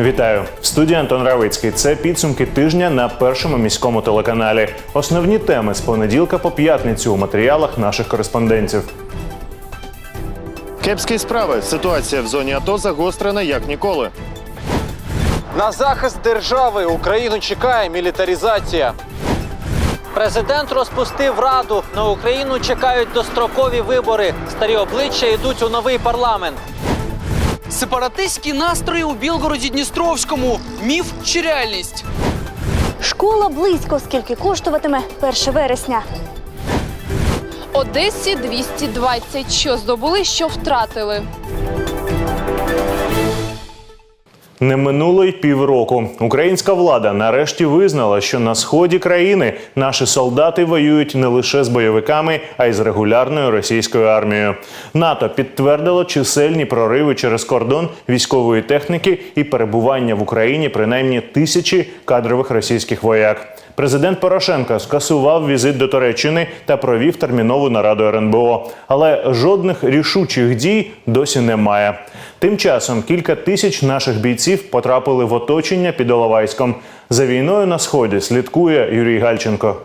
Вітаю в студії Антон Равицький. Це підсумки тижня на першому міському телеканалі. Основні теми з понеділка по п'ятницю у матеріалах наших кореспондентів. Кепські справи. Ситуація в зоні АТО загострена як ніколи. На захист держави Україну чекає мілітаризація. Президент розпустив раду. На Україну чекають дострокові вибори. Старі обличчя йдуть у новий парламент. Сепаратистські настрої у Білгороді Дністровському. Міф чи реальність? Школа близько, скільки коштуватиме 1 вересня. Одесі 220. Що здобули, що втратили. Не минуло й півроку. Українська влада нарешті визнала, що на сході країни наші солдати воюють не лише з бойовиками, а й з регулярною російською армією. НАТО підтвердило чисельні прориви через кордон військової техніки і перебування в Україні принаймні тисячі кадрових російських вояк. Президент Порошенко скасував візит до Туреччини та провів термінову нараду РНБО. Але жодних рішучих дій досі немає. Тим часом кілька тисяч наших бійців потрапили в оточення під Оловайськом. За війною на сході слідкує Юрій Гальченко.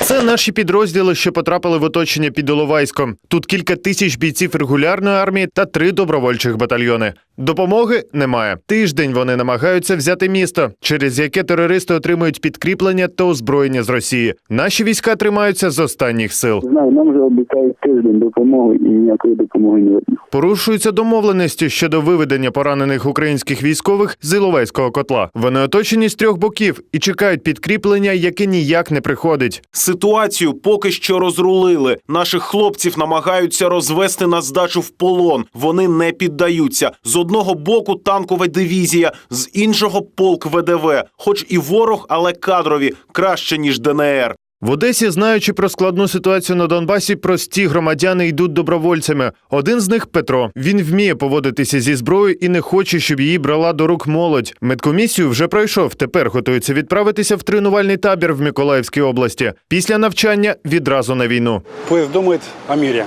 Це наші підрозділи, що потрапили в оточення під Іловайськом. Тут кілька тисяч бійців регулярної армії та три добровольчих батальйони. Допомоги немає. Тиждень вони намагаються взяти місто, через яке терористи отримують підкріплення та озброєння з Росії. Наші війська тримаються з останніх сил. Знаю, нам вже обіцяють тиждень допомоги і ніякої допомоги не видно. Порушуються домовленості щодо виведення поранених українських військових з Іловайського котла. Вони оточені з трьох боків і чекають підкріплення, яке ніяк не приходить. Ситуацію поки що розрулили. Наших хлопців намагаються розвести на здачу в полон. Вони не піддаються. З одного боку танкова дивізія, з іншого полк ВДВ. Хоч і ворог, але кадрові краще ніж ДНР. В Одесі, знаючи про складну ситуацію на Донбасі, прості громадяни йдуть добровольцями. Один з них Петро. Він вміє поводитися зі зброєю і не хоче, щоб її брала до рук молодь. Медкомісію вже пройшов. Тепер готується відправитися в тренувальний табір в Миколаївській області. Після навчання відразу на війну. Пусть думает о мире.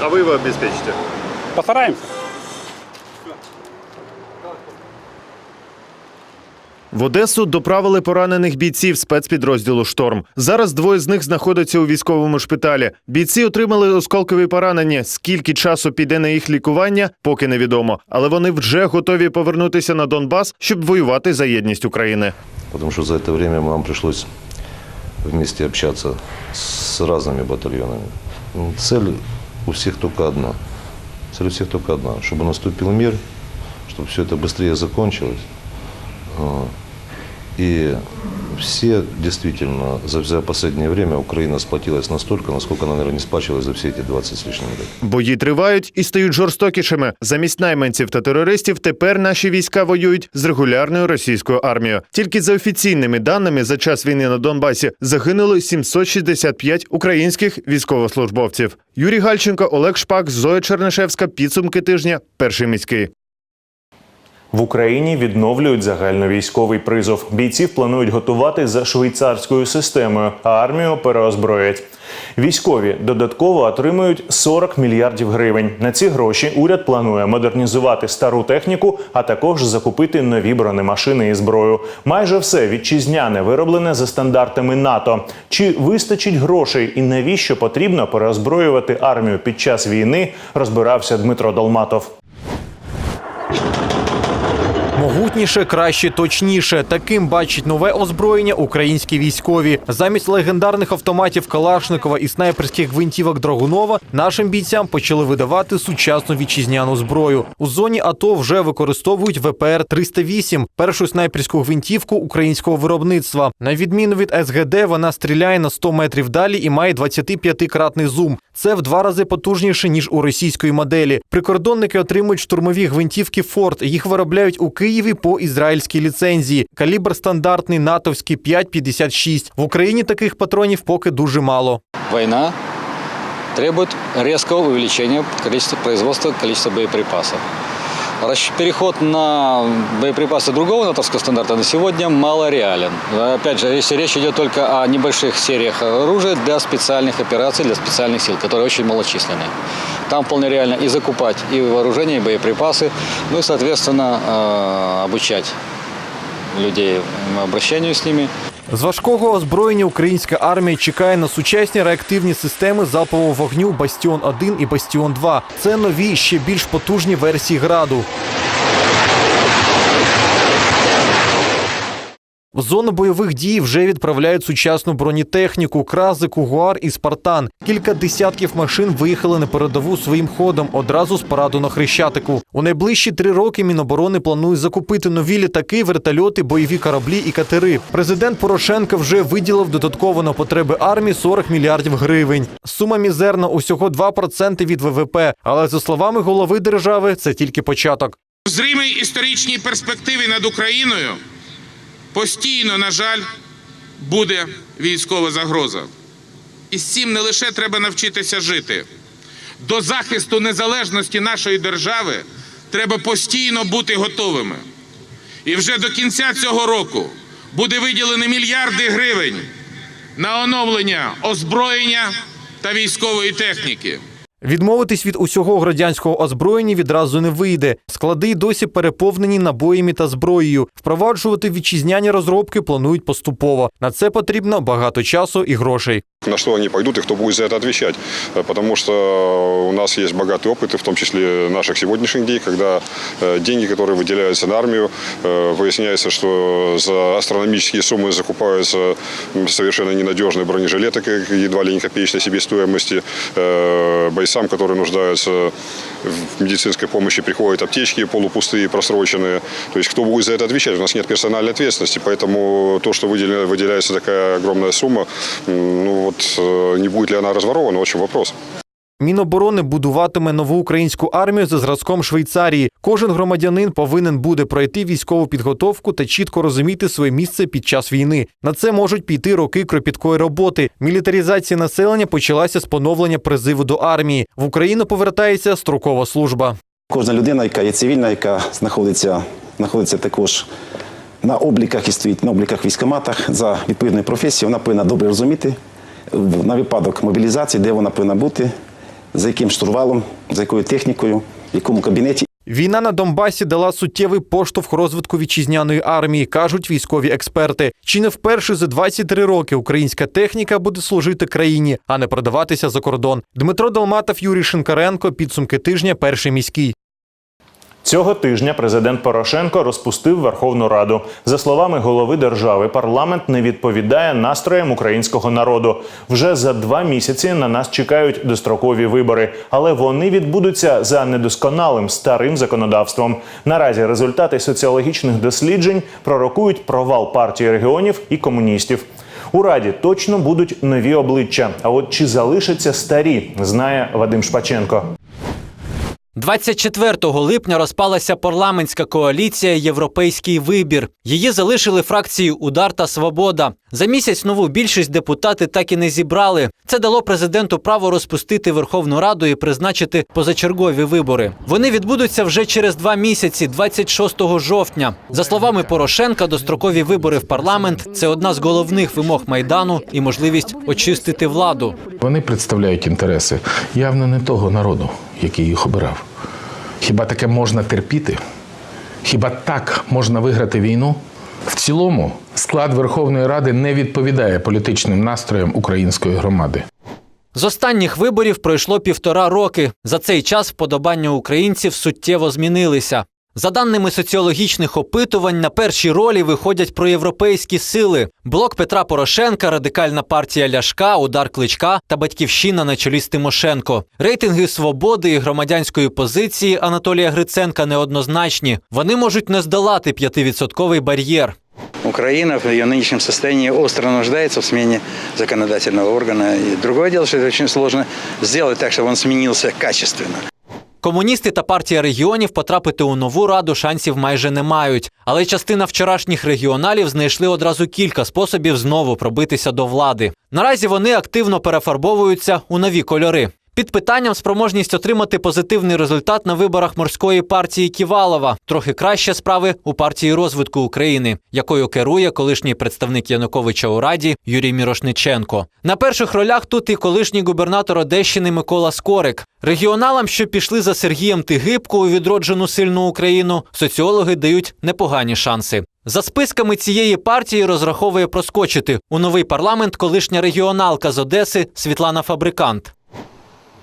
А ви його обезпечите? Постараемся. В Одесу доправили поранених бійців спецпідрозділу Шторм. Зараз двоє з них знаходяться у військовому шпиталі. Бійці отримали осколкові поранення. Скільки часу піде на їх лікування, поки невідомо. Але вони вже готові повернутися на Донбас, щоб воювати за єдність України. потому что за это время нам пришлось вместе общаться с разными батальонами. М, Цель у всех только одна. Цель у всех только одна, чтобы наступил мир, чтобы все это быстрее закончилось. И все действительно за, за последнее время Украина сплотилась настолько, насколько она, наверное, не сплачивалась за все эти 20 с лишним лет. Бої тривають і стають жорстокішими. Замість найманців та терористів тепер наші війська воюють з регулярною російською армією. Тільки за офіційними даними за час війни на Донбасі загинули 765 українських військовослужбовців. Юрій Гальченко, Олег Шпак, Зоя Чернишевська. Підсумки тижня. Перший міський. В Україні відновлюють загальновійськовий призов. Бійців планують готувати за швейцарською системою, а армію переозброять. Військові додатково отримують 40 мільярдів гривень. На ці гроші уряд планує модернізувати стару техніку, а також закупити нові бронемашини і зброю. Майже все вітчизняне вироблене за стандартами НАТО. Чи вистачить грошей і навіщо потрібно переозброювати армію під час війни? Розбирався Дмитро Долматов. Могутніше, краще, точніше. Таким бачить нове озброєння українські військові. Замість легендарних автоматів Калашникова і снайперських гвинтівок Драгунова нашим бійцям почали видавати сучасну вітчизняну зброю. У зоні АТО вже використовують ВПР 308 першу снайперську гвинтівку українського виробництва. На відміну від СГД, вона стріляє на 100 метрів далі і має 25-кратний зум. Це в два рази потужніше ніж у російської моделі. Прикордонники отримують штурмові гвинтівки Форд. Їх виробляють у Києві по ізраїльській ліцензії. Калібр стандартний натовський 5,56. В Україні таких патронів поки дуже мало. Війна требує різкого увеличения кількості количества боеприпасов. Переход на боеприпасы другого натовского стандарта на сегодня мало реален. Опять же, если речь идет только о небольших сериях оружия для специальных операций, для специальных сил, которые очень малочисленные. Там вполне реально и закупать и вооружение, и боеприпасы, ну и, соответственно, э, обучать людей обращению с ними. З важкого озброєння українська армія чекає на сучасні реактивні системи залпового вогню Бастіон 1 і Бастіон 2. Це нові ще більш потужні версії граду. В зону бойових дій вже відправляють сучасну бронетехніку, крази, кугуар і спартан. Кілька десятків машин виїхали на передову своїм ходом одразу з параду на хрещатику. У найближчі три роки Міноборони планують закупити нові літаки, вертольоти, бойові кораблі і катери. Президент Порошенко вже виділив додатково на потреби армії 40 мільярдів гривень. Сума мізерна усього 2% від ВВП. Але за словами голови держави, це тільки початок. У зримій історичній перспективі над Україною постійно, на жаль, буде військова загроза. І з цим не лише треба навчитися жити. До захисту незалежності нашої держави треба постійно бути готовими. І вже до кінця цього року буде виділено мільярди гривень на оновлення озброєння та військової техніки. Відмовитись від усього градянського озброєння відразу не вийде. Склади й досі переповнені набоями та зброєю. Впроваджувати вітчизняні розробки планують поступово. На це потрібно багато часу і грошей. на что они пойдут и кто будет за это отвечать. Э, Потому что у нас есть богатый опыт, и в том числе наших сегодняшних дней, когда э, деньги, которые выделяются на армию, э, выясняется, что за астрономические суммы закупаются м, совершенно ненадежные бронежилеты, как едва ли не копеечной себестоимости. Э, Бойцам, которые нуждаются в медицинской помощи, приходят аптечки полупустые, просроченные. То есть кто будет за это отвечать? У нас нет персональной ответственности, поэтому то, что выделя- выделяется такая огромная сумма, м, ну вот э, не будет ли она разворована, очень вопрос. Міноборони будуватиме нову українську армію за зразком Швейцарії. Кожен громадянин повинен буде пройти військову підготовку та чітко розуміти своє місце під час війни. На це можуть піти роки кропіткої роботи. Мілітаризація населення почалася з поновлення призиву до армії. В Україну повертається строкова служба. Кожна людина, яка є цивільна, яка знаходиться, знаходиться також на обліках і стоїть на обліках військоматах за відповідною професією, вона повинна добре розуміти на випадок мобілізації, де вона повинна бути, за яким штурвалом, за якою технікою, в якому кабінеті. Війна на Донбасі дала суттєвий поштовх розвитку вітчизняної армії, кажуть військові експерти. Чи не вперше за 23 роки українська техніка буде служити країні, а не продаватися за кордон? Дмитро Долматов, Юрій Шинкаренко. Підсумки тижня. Перший міський. Цього тижня президент Порошенко розпустив Верховну Раду. За словами голови держави, парламент не відповідає настроям українського народу. Вже за два місяці на нас чекають дострокові вибори, але вони відбудуться за недосконалим старим законодавством. Наразі результати соціологічних досліджень пророкують провал партії регіонів і комуністів. У раді точно будуть нові обличчя. А от чи залишаться старі, знає Вадим Шпаченко. 24 липня розпалася парламентська коаліція Європейський вибір. Її залишили фракції Удар та Свобода. За місяць нову більшість депутати так і не зібрали. Це дало президенту право розпустити Верховну Раду і призначити позачергові вибори. Вони відбудуться вже через два місяці, 26 жовтня. За словами Порошенка, дострокові вибори в парламент це одна з головних вимог майдану і можливість очистити владу. Вони представляють інтереси явно не того народу, який їх обирав. Хіба таке можна терпіти? Хіба так можна виграти війну? В цілому склад Верховної Ради не відповідає політичним настроям української громади. З останніх виборів пройшло півтора роки. За цей час вподобання українців суттєво змінилися. За даними соціологічних опитувань, на першій ролі виходять проєвропейські сили: блок Петра Порошенка, радикальна партія Ляшка, удар Кличка та батьківщина на чолі з Тимошенко. Рейтинги свободи і громадянської позиції Анатолія Гриценка неоднозначні. Вони можуть не здолати 5-відсотковий бар'єр. Украина в ее нынешнем состоянии остро нуждается в смене законодательного органа. И другое дело, что это очень сложно сделать так, чтобы он сменился качественно. Комуністи та партія регіонів потрапити у нову раду шансів майже не мають. Але частина вчорашніх регіоналів знайшли одразу кілька способів знову пробитися до влади. Наразі вони активно перефарбовуються у нові кольори. Під питанням спроможність отримати позитивний результат на виборах морської партії Ківалова. Трохи краще справи у партії розвитку України, якою керує колишній представник Януковича у раді Юрій Мірошниченко. На перших ролях тут і колишній губернатор Одещини Микола Скорик. Регіоналам, що пішли за Сергієм Тигибко у відроджену сильну Україну, соціологи дають непогані шанси. За списками цієї партії розраховує проскочити у новий парламент колишня регіоналка з Одеси Світлана Фабрикант.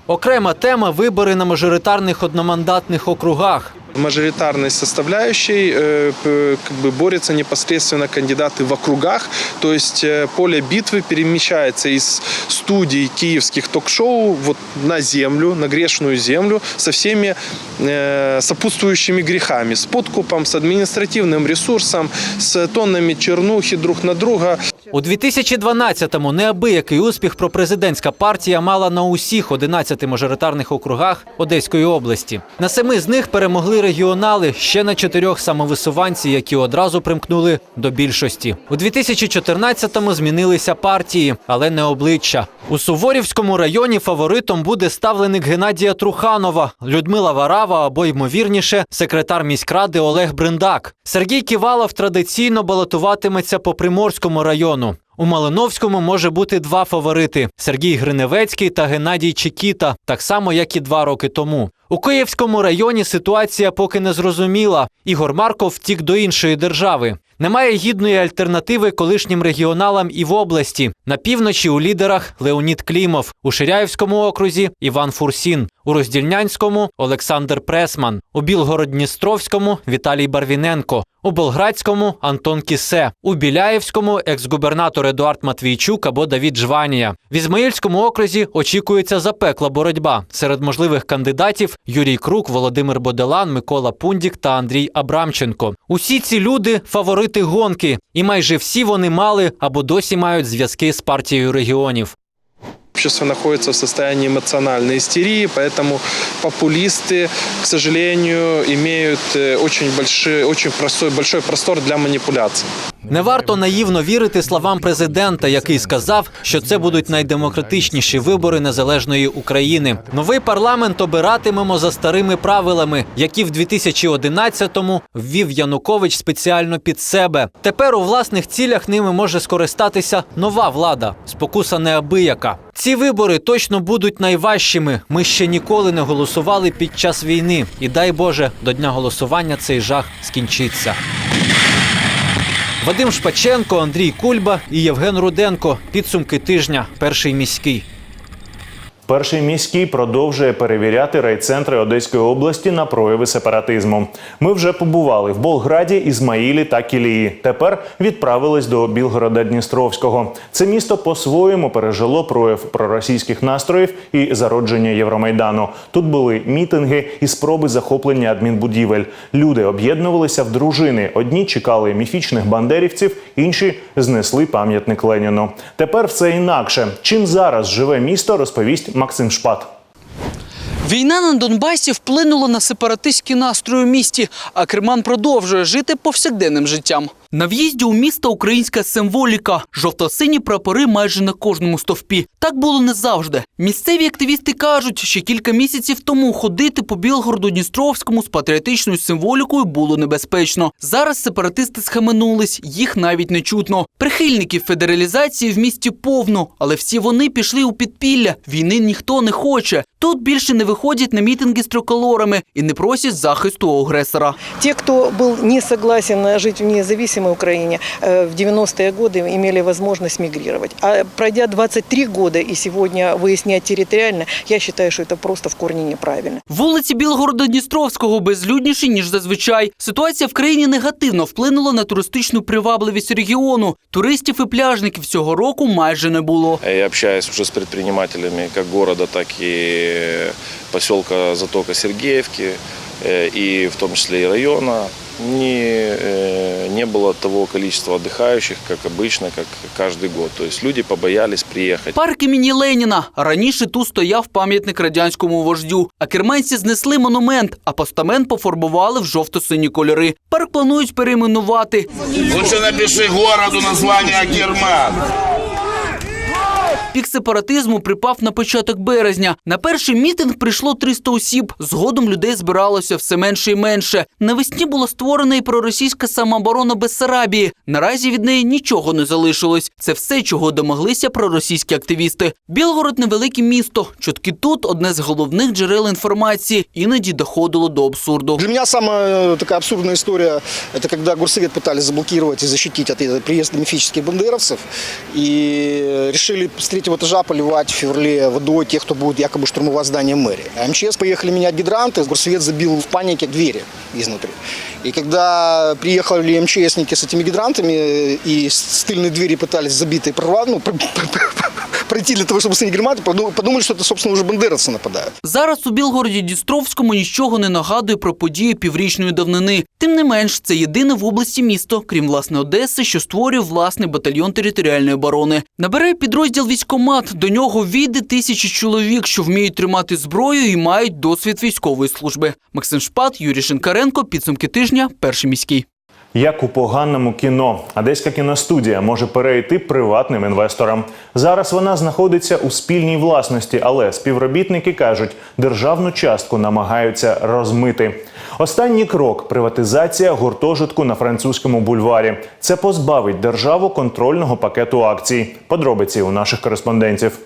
Окрема тема вибори на мажоритарних одномандатних округах. мажоритарной составляющей э, п- как бы борются непосредственно кандидаты в округах, то есть э, поле битвы перемещается из студий киевских ток-шоу вот на землю, на грешную землю со всеми э, сопутствующими грехами, с подкупом, с административным ресурсом, с тоннами чернухи друг на друга. У 2012-му неабиякий успіх пропрезидентська партія мала на усіх 11 мажоритарних округах Одеської області. На семи з них перемогли регіонали ще на чотирьох самовисуванці, які одразу примкнули до більшості. У 2014-му змінилися партії, але не обличчя. У Суворівському районі фаворитом буде ставленик Геннадія Труханова, Людмила Варава або, ймовірніше, секретар міськради Олег Бриндак. Сергій Ківалов традиційно балотуватиметься по Приморському району. У Малиновському може бути два фаворити: Сергій Гриневецький та Геннадій Чекіта, так само як і два роки тому. У Київському районі ситуація поки не зрозуміла. Ігор Марков втік до іншої держави. Немає гідної альтернативи колишнім регіоналам і в області. На півночі у лідерах Леонід Клімов, у Ширяївському окрузі Іван Фурсін, у Роздільнянському Олександр Пресман, у Білгород-Дністровському Віталій Барвіненко, у Болградському Антон Кісе, у Біляєвському екс-губернатор Едуард Матвійчук або Давід Жванія. В Ізмаїльському окрузі очікується запекла боротьба. Серед можливих кандидатів Юрій Крук, Володимир Боделан, Микола Пундік та Андрій Абрамченко. Усі ці люди фаворити гонки, і майже всі вони мали або досі мають зв'язки з партією регіонів Общество находится в состоянии эмоциональной истерии, поэтому популисты, к сожалению, имеют э, очень большой, очень простой, большой простор для манипуляций. Не варто наївно вірити словам президента, який сказав, що це будуть найдемократичніші вибори незалежної України. Новий парламент обиратимемо за старими правилами, які в 2011-му ввів Янукович спеціально під себе. Тепер у власних цілях ними може скористатися нова влада. Спокуса неабияка. Ці вибори точно будуть найважчими. Ми ще ніколи не голосували під час війни. І дай Боже, до дня голосування цей жах скінчиться. Вадим Шпаченко, Андрій Кульба і Євген Руденко. Підсумки тижня. Перший міський. Перший міський продовжує перевіряти райцентри Одеської області на прояви сепаратизму. Ми вже побували в Болграді, Ізмаїлі та Кілії. Тепер відправились до Білгорода Дністровського. Це місто по-своєму пережило прояв проросійських настроїв і зародження Євромайдану. Тут були мітинги і спроби захоплення адмінбудівель. Люди об'єднувалися в дружини. Одні чекали міфічних бандерівців, інші знесли пам'ятник Леніну. Тепер все інакше. Чим зараз живе місто, розповість Максим Шпат. Війна на Донбасі вплинула на сепаратистські настрої у місті, а Керман продовжує жити повсякденним життям. На в'їзді у місто українська символіка, жовто-сині прапори майже на кожному стовпі. Так було не завжди. Місцеві активісти кажуть, що кілька місяців тому ходити по Білгороду Дністровському з патріотичною символікою було небезпечно. Зараз сепаратисти схаменулись, їх навіть не чутно. Прихильників федералізації в місті повно, але всі вони пішли у підпілля. Війни ніхто не хоче. Тут більше не виходять на мітинги з триколорами і не просять захисту у агресора. Те, кто был не согласен жить в независимой Украине, э, в 90-е годы имели возможность мигрировать. А пройдя 23 года и сегодня выяснять территориально, я считаю, что это просто в корне неправильно. Вулиці Білгорода Дністровського безлюдніші, ніж зазвичай. Ситуація в країні негативно вплинула на туристичну привабливість регіону. Туристів і пляжників цього року майже не було. Я общаюсь уже с предпринимателями как города, так и поселка Затока Сергеевки, э, и в том числе и района. Не, э, не было того количества отдыхающих, как обычно, как каждый год. То есть люди побоялись приехать. Парк імені Леніна. Раніше тут стояв пам'ятник радянському вождю. А керменці знесли монумент, а постамент пофарбували в жовто-сині кольори. Парк планують перейменувати. Лучше напиши городу название Герман. Пік сепаратизму припав на початок березня. На перший мітинг прийшло 300 осіб. Згодом людей збиралося все менше і менше. Навесні була створена і проросійська самооборона Бессарабії. Наразі від неї нічого не залишилось. Це все, чого домоглися проросійські активісти. Білгород невелике місто. Чутки тут одне з головних джерел інформації. Іноді доходило до абсурду. Для мене саме така абсурдна історія. Це коли Горсовет пытались заблокувати і защитити від е, приїзду міфічних бандеровців. І е, вирішили 3 этажа поливать в феврале водой тех, кто будет якобы штурмовать здание мэрии. А МЧС поехали менять гидранты, горсовет забил в панике двери изнутри. И когда приехали МЧСники с этими гидрантами э, и с тыльной двери пытались забитые прорвать, ну, пройти для того, щоб сині гірмати, подумали, що це, собственно, вже бандеровці нападають. Зараз у Білгороді Дістровському нічого не нагадує про події піврічної давнини. Тим не менш, це єдине в області місто, крім власне Одеси, що створює власний батальйон територіальної оборони. Набирає підрозділ військових військомат. До нього війде тисячі чоловік, що вміють тримати зброю і мають досвід військової служби. Максим Шпат, Юрій Шинкаренко. Підсумки тижня. Перший міський. Як у поганому кіно, Одеська кіностудія може перейти приватним інвесторам. Зараз вона знаходиться у спільній власності, але співробітники кажуть, державну частку намагаються розмити. Останній крок приватизація гуртожитку на французькому бульварі. Це позбавить державу контрольного пакету акцій. Подробиці у наших кореспондентів.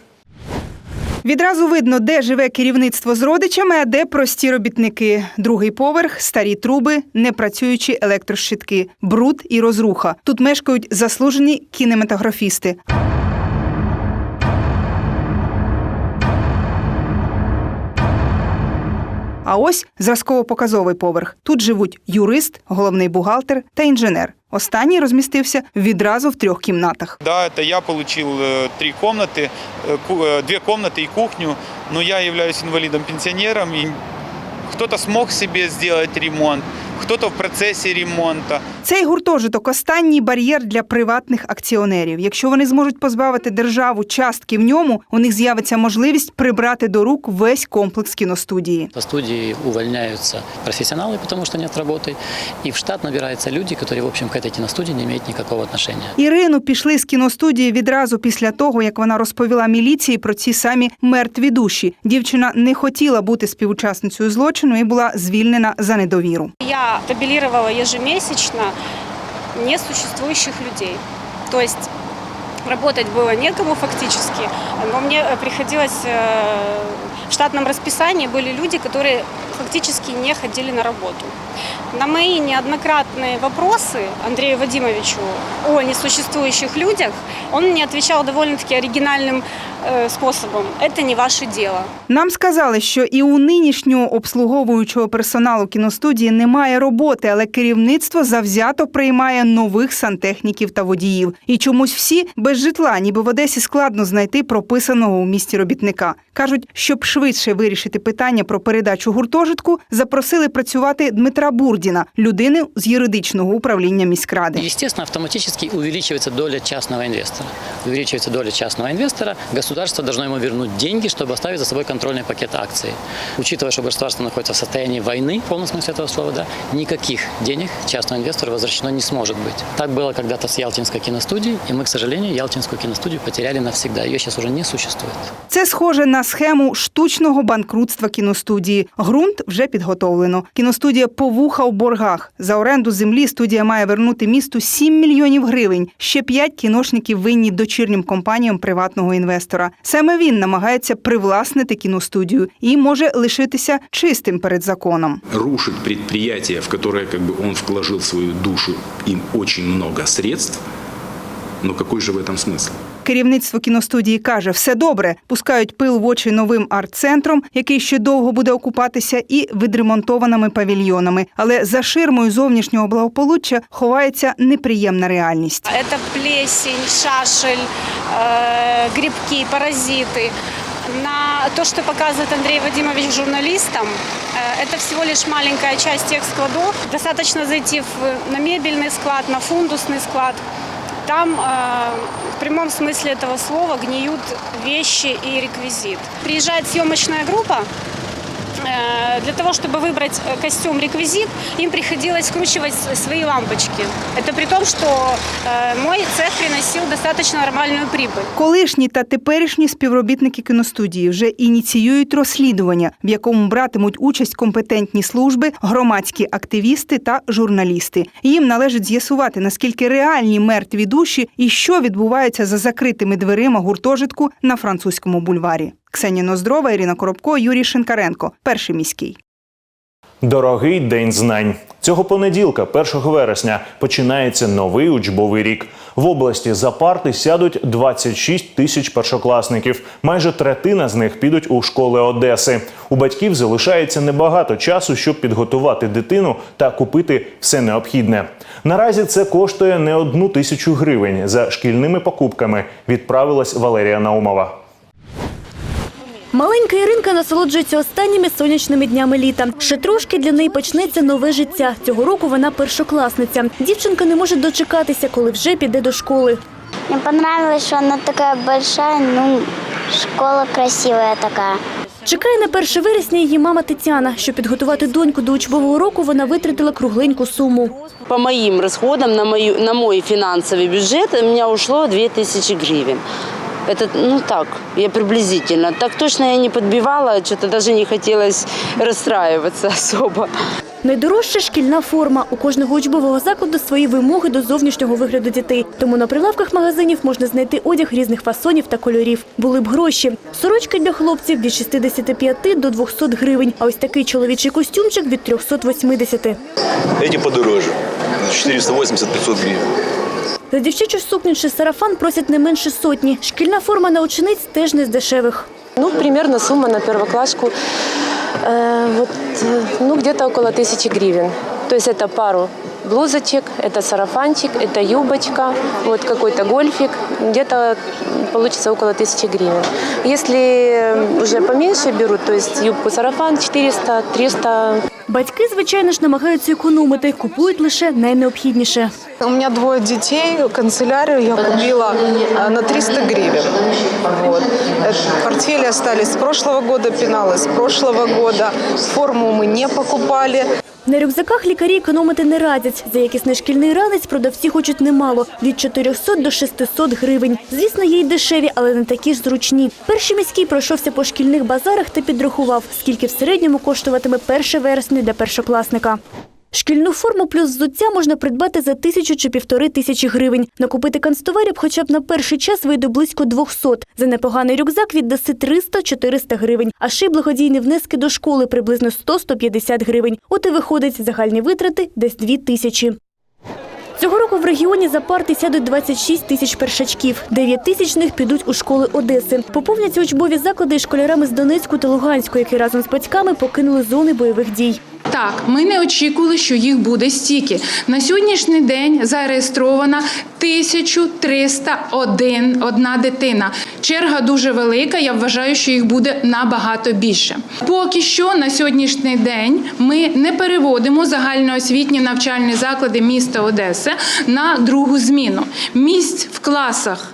Відразу видно, де живе керівництво з родичами, а де прості робітники. Другий поверх, старі труби, непрацюючі електрощитки, бруд і розруха. Тут мешкають заслужені кінематографісти. А ось зразково-показовий поверх. Тут живуть юрист, головний бухгалтер та інженер. Останній розмістився відразу в трьох кімнатах. Да, это я получил э, три комнаты, э, ку- э, две комнаты и кухню, но я являюсь инвалидом-пенсионером, и кто-то смог себе сделать ремонт, кто-то в процессе ремонта. Цей гуртожиток останній бар'єр для приватних акціонерів. Якщо вони зможуть позбавити державу частки в ньому, у них з'явиться можливість прибрати до рук весь комплекс кіностудії. По студии увольняются профессионалы, потому что нет работы, и в штат набираются люди, которые, в общем, к этой киностудии не имеют никакого отношения. Ірину пішли з кіностудії відразу після того, як вона розповіла міліції про ці самі мертві душі. Дівчина не хотіла бути співучасницею злочину і була звільнена за недовіру. Я табелировала ежемесячно несуществующих людей. То есть работать было некому фактически, но мне э, приходилось э, в штатном расписании были люди, которые фактически не ходили на работу. На мои неоднократные вопросы Андрею Вадимовичу о несуществующих людях он мне отвечал довольно-таки оригинальным э, способом. Это не ваше дело. Нам сказали, що і у нинішнього обслуговуючого персоналу кіностудії немає роботи, але керівництво завзято приймає нових сантехніків та водіїв. І чомусь всі без житла, ніби в Одесі складно знайти прописаного у місті робітника. кажуть, щоб швидше вирішити питання про передачу гуртожитку, запросили працювати Дмитра Бурдіна, людини з юридичного управління міськради. Естественно, автоматически увеличивается доля частного инвестора. Увеличивается доля частного инвестора, государство должно ему вернуть деньги, чтобы оставить за собой контрольный пакет акций. Учитывая, что государство находится в состоянии войны, в полном смысле этого слова, да, никаких денег частному инвестору возвращено не сможет быть. Так было когда-то с Ялтинской киностудией, и мы, к сожалению, Ялтинскую киностудию потеряли навсегда. Ее сейчас уже не существует. Це схоже на схему штучного банкрутства кіностудії. Грунт вже підготовлено. Кіностудія по вуха у боргах. За оренду землі студія має вернути місту 7 мільйонів гривень. Ще 5 кіношників винні дочірнім компаніям приватного інвестора. Саме він намагається привласнити кіностудію і може лишитися чистим перед законом. рушит предприятие, в которое как бы он вложил свою душу, им очень много средств, но какой же в этом смысл? Керівництво кіностудії каже, все добре, пускають пил в очі новим арт-центром, який ще довго буде окупатися, і відремонтованими павільйонами. Але за ширмою зовнішнього благополуччя ховається неприємна реальність. Это плесень, шашель, э, грибки, паразиты. На то, что показывает Андрей Вадимович журналистам, э, это всего лишь маленькая часть тех складов. Достаточно зайти в, на мебельный склад, на фундусный склад. Там э, в прямом смысле этого слова гниют вещи и реквизит. Приезжает съемочная группа, э, для того, чтобы выбрать э, костюм-реквизит, им приходилось скручивать с- свои лампочки. Это при том, что э, мой цех приносил достаточно нормальную прибыль. Колишні та теперішні співробітники кіностудії вже ініціюють розслідування, в якому братимуть участь компетентні служби, громадські активісти та журналісти. Їм належить з'ясувати, наскільки реальні мертві душі і що відбувається за закритими дверима гуртожитку на французькому бульварі. Ксенія Ноздрова, Ірина Коробко, Юрій Шинкаренко. Перший міський. Дорогий день знань. Цього понеділка, 1 вересня, починається новий учбовий рік. В області за парти сядуть 26 тисяч першокласників. Майже третина з них підуть у школи Одеси. У батьків залишається небагато часу, щоб підготувати дитину та купити все необхідне. Наразі це коштує не одну тисячу гривень. За шкільними покупками відправилась Валерія Наумова. Маленька Іринка насолоджується останніми сонячними днями літа. Ще трошки для неї почнеться нове життя. Цього року вона першокласниця. Дівчинка не може дочекатися, коли вже піде до школи. Мне понравилось, что она такая большая, ну, школа красивая такая. Чекає на 1 вересня її мама Тетяна. Щоб підготувати доньку до учбового року, вона витратила кругленьку суму. По моим расходам на, мою, на мой финансовый бюджет у меня ушло 2000 гривен. Это, ну так, я приблизительно. Так точно я не подбивала, что-то даже не хотелось расстраиваться особо. Найдорожча шкільна форма. У кожного учбового закладу свої вимоги до зовнішнього вигляду дітей. Тому на прилавках магазинів можна знайти одяг різних фасонів та кольорів. Були б гроші. Сорочки для хлопців від 65 до 200 гривень. А ось такий чоловічий костюмчик від 380. Эти подороже. 480-500 гривен. За дівчачу сукню чи сарафан просять не менше сотні. Шкільна форма на учениць теж не з дешевих. Ну, примерно сумма на первоклашку э, вот, э, ну, где-то около тысячи гривен. То есть это пару блузочек, это сарафанчик, это юбочка, вот какой-то гольфик, где-то получится около тысячи гривен. Если уже поменьше берут, то есть юбку сарафан 400, 300 Батьки, звичайно ж, намагаються економити, купують лише найнеобхідніше. У меня двое детей, канцелярию я купила а, на 300 гривен. Вот. Э, Портфели остались с прошлого года, пеналы с прошлого года. Форму мы не покупали. На рюкзаках лікарі економити не радять. За якісний шкільний ранець продавці хочуть немало – від 400 до 600 гривень. Звісно, є й дешеві, але не такі ж зручні. Перший міський пройшовся по шкільних базарах та підрахував, скільки в середньому коштуватиме перше вересня для першокласника. Шкільну форму плюс взуття можна придбати за тисячу чи півтори тисячі гривень. Накупити канцтоварів хоча б на перший час вийде близько 200. За непоганий рюкзак віддаси 300-400 гривень. А ще й благодійні внески до школи приблизно 100-150 гривень. От і виходить загальні витрати десь 2 тисячі. Цього року в регіоні за парти сядуть 26 тисяч першачків. 9 тисяч них підуть у школи Одеси. Поповняться учбові заклади школярами з Донецьку та Луганську, які разом з батьками покинули зони бойових дій. Так, ми не очікували, що їх буде стільки. На сьогоднішній день зареєстрована 1301 одна дитина. Черга дуже велика. Я вважаю, що їх буде набагато більше. Поки що на сьогоднішній день ми не переводимо загальноосвітні навчальні заклади міста Одеси на другу зміну. Місць в класах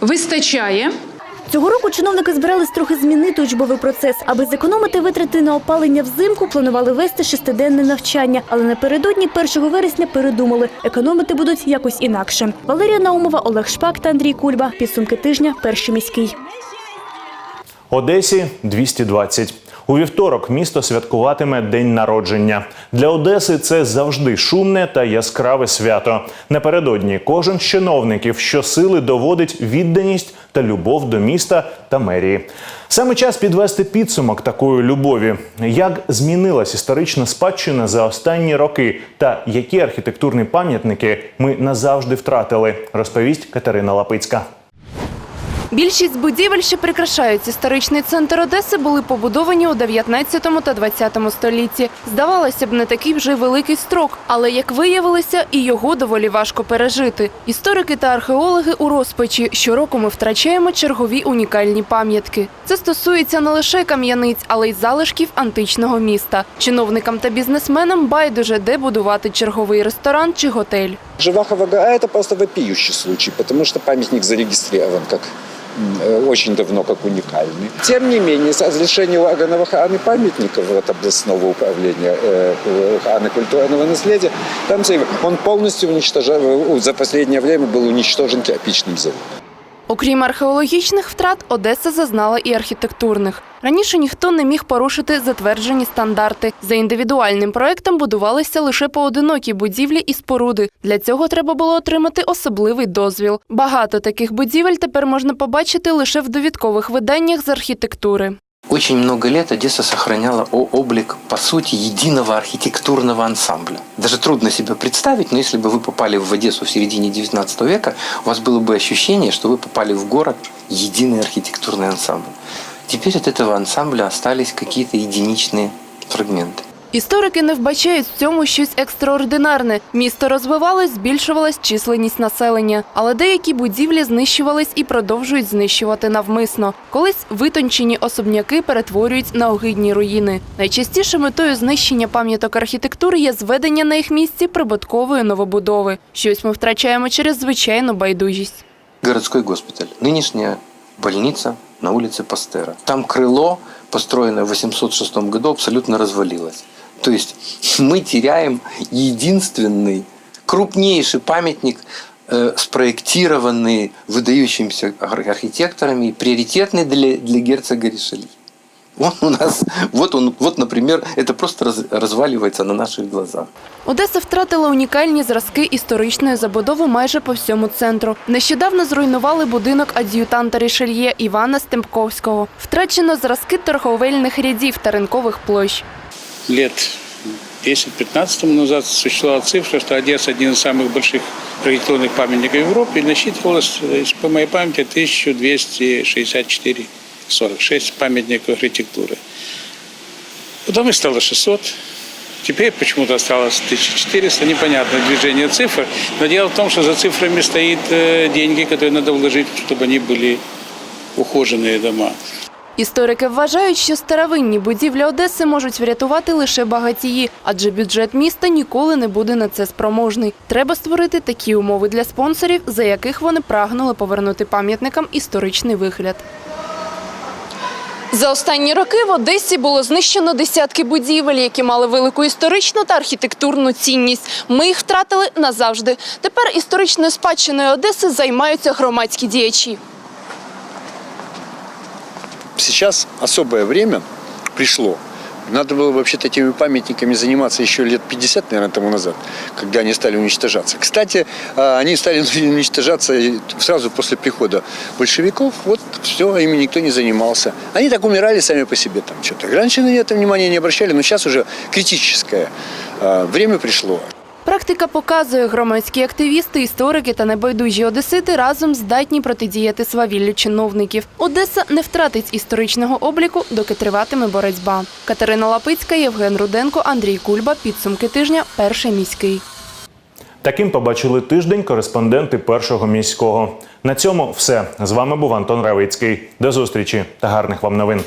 вистачає. Цього року чиновники збирались трохи змінити учбовий процес. Аби зекономити витрати на опалення взимку, планували вести шестиденне навчання. Але напередодні 1 вересня передумали. Економити будуть якось інакше. Валерія Наумова, Олег Шпак та Андрій Кульба. Підсумки тижня. Перший міський. Одесі 220. У вівторок місто святкуватиме день народження. Для Одеси це завжди шумне та яскраве свято. Напередодні кожен з чиновників щосили доводить відданість та любов до міста та мерії. Саме час підвести підсумок такої любові. Як змінилась історична спадщина за останні роки, та які архітектурні пам'ятники ми назавжди втратили, розповість Катерина Лапицька. Більшість будівель, що прикрашають історичний центр Одеси, були побудовані у 19 та 20 столітті. Здавалося б, не такий вже великий строк, але як виявилося, і його доволі важко пережити. Історики та археологи у розпачі. Щороку ми втрачаємо чергові унікальні пам'ятки. Це стосується не лише кам'яниць, але й залишків античного міста. Чиновникам та бізнесменам байдуже де будувати черговий ресторан чи готель. Живаха ВГА – это просто вопиющий случай, потому что памятник зарегистрирован как э, очень давно как уникальный. Тем не менее, с разрешения органов охраны памятников от областного управления э, охраны культурного наследия, там заявлено, он полностью уничтожен, за последнее время был уничтожен кирпичным заводом. Окрім археологічних втрат, Одеса зазнала і архітектурних. Раніше ніхто не міг порушити затверджені стандарти. За індивідуальним проектом будувалися лише поодинокі будівлі і споруди. Для цього треба було отримати особливий дозвіл. Багато таких будівель тепер можна побачити лише в довідкових виданнях з архітектури. Очень много лет Одесса сохраняла облик, по сути, единого архитектурного ансамбля. Даже трудно себе представить, но если бы вы попали в Одессу в середине XIX века, у вас было бы ощущение, что вы попали в город единый архитектурный ансамбль. Теперь от этого ансамбля остались какие-то единичные фрагменты. Історики не вбачають в цьому щось екстраординарне. Місто розвивалось, збільшувалась численність населення, але деякі будівлі знищувались і продовжують знищувати навмисно. Колись витончені особняки перетворюють на огидні руїни. Найчастіше метою знищення пам'яток архітектури є зведення на їх місці прибуткової новобудови. Щось ми втрачаємо через звичайну байдужість. Городской госпиталь. Нынешняя больница на улице Пастера. Там крыло, построенное в 806 году, абсолютно развалилось. То есть мы теряем единственный крупнейший памятник, э, спроектированный выдающимися ар- архитекторами, и приоритетный для, для герцога Ришелье. Он у нас, вот он, вот, например, это просто раз- разваливается на наших глазах. Одеса втратила унікальні зразки історичної забудови майже по всьому центру. Нещодавно зруйнували будинок ад'ютанта Рішельє Івана Стемпковського. Втрачено зразки торговельних рядів та ринкових площ. Лет 10-15 тому назад существовала цифра, что Одесса один из самых больших архитектурных памятников Европы и насчитывалось, э, по моей памяти, 1264 46 памятников архитектуры. Потом их стало 600. Теперь почему-то осталось 1400. Непонятное движение цифр. Но дело в том, что за цифрами стоит э, деньги, которые надо вложить, чтобы они были ухоженные дома. Історики вважають, що старовинні будівлі Одеси можуть врятувати лише багатії, адже бюджет міста ніколи не буде на це спроможний. Треба створити такі умови для спонсорів, за яких вони прагнули повернути пам'ятникам історичний вигляд. За останні роки в Одесі було знищено десятки будівель, які мали велику історичну та архітектурну цінність. Ми їх втратили назавжди. Тепер історичною спадщиною Одеси займаються громадські діячі. Сейчас особое время пришло. Надо было вообще-то этими памятниками заниматься еще лет 50, наверное, тому назад, когда они стали уничтожаться. Кстати, а, они стали уничтожаться сразу после прихода большевиков. Вот все, ими никто не занимался. Они так умирали сами по себе там что-то. Раньше на это внимания не обращали, но сейчас уже критическое а, время пришло. Практика показує, громадські активісти, історики та небайдужі одесити разом здатні протидіяти свавіллю чиновників. Одеса не втратить історичного обліку, доки триватиме боротьба. Катерина Лапицька, Євген Руденко, Андрій Кульба. Підсумки тижня. Перший міський. Таким побачили тиждень кореспонденти першого міського. На цьому все з вами був Антон Равицький. До зустрічі та гарних вам новин.